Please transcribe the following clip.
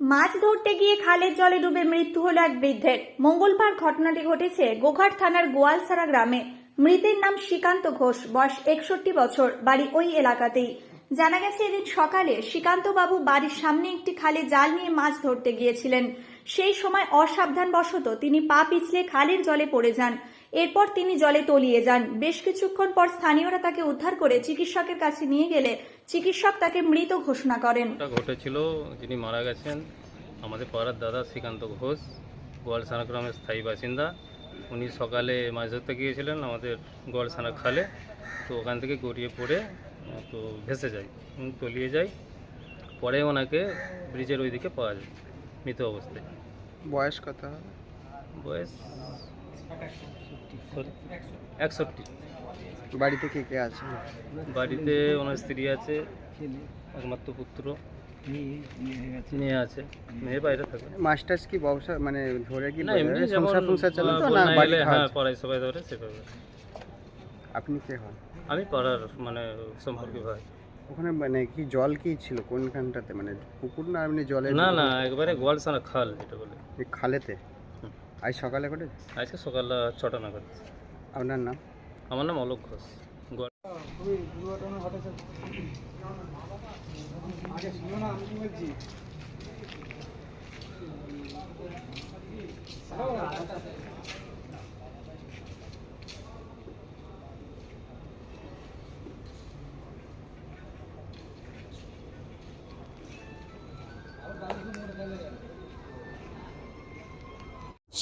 মাছ ধরতে গিয়ে খালের জলে ডুবে মৃত্যু হলো এক বৃদ্ধের। মঙ্গলবার ঘটনাটি ঘটেছে গোঘাট থানার গোয়ালসারা গ্রামে। মৃতের নাম শ্রীকান্ত ঘোষ, বয়স একষট্টি বছর, বাড়ি ওই এলাকাতেই। জানা গেছে, এদিন সকালে শ্রীকান্ত বাবু বাড়ির সামনে একটি খালে জাল নিয়ে মাছ ধরতে গিয়েছিলেন। সেই সময় অসাবধানবশত তিনি পা পিছলে খালের জলে পড়ে যান। এরপর তিনি জলে তলিয়ে যান। বেশ কিছুক্ষণ পর স্থানীয়রা তাকে উদ্ধার করে চিকিৎসকের কাছে নিয়ে গেলে চিকিৎসক তাকে মৃত ঘোষণা করেন। ঘটেছিল, যিনি মারা গেছেন, আমাদের পাড়ার দাদা শ্রীকান্ত ঘোষ গোয়ালসানা গ্রামের স্থায়ী বাসিন্দা। উনি সকালে মাছ ধরতে গিয়েছিলেন আমাদের গোয়ালসানা খালে, তো ওখান থেকে গড়িয়ে পড়ে তো ভেসে যায় তলিয়ে যায়। পরে ওনাকে ব্রিজের ওইদিকে পাওয়া যায়। মৃত অবস্থায়। বয়স কত? বয়স একষট্টি। বাড়িতে কে কে আছে? বাড়িতে ওনার স্ত্রী আছে একমাত্র পুত্র মেয়ে আছে মেয়ে বাইরে থাকে। টাছ কি ব্যবসা মানে ধরে কি সংসার ফংসার চালাতো না খাওয়া হ্যাঁ পড়াই সবাই ধরে সেভাবে। আপনি কে হন? আমি পড়ার মানে সম্পর্কে ভাই ওখানে মানে কি জল কি ছিল? কোনখানটাতে? মানে পুকুর না এমনি জলে না না একবারে গোয়ালসানা খাল যেটা বলে। এই খালেতে? আজ সকালে করে আজকে সকাল ছটা নাগাদ। আপনার নাম? আমার নাম অলোক ঘোষ। গোয়াল।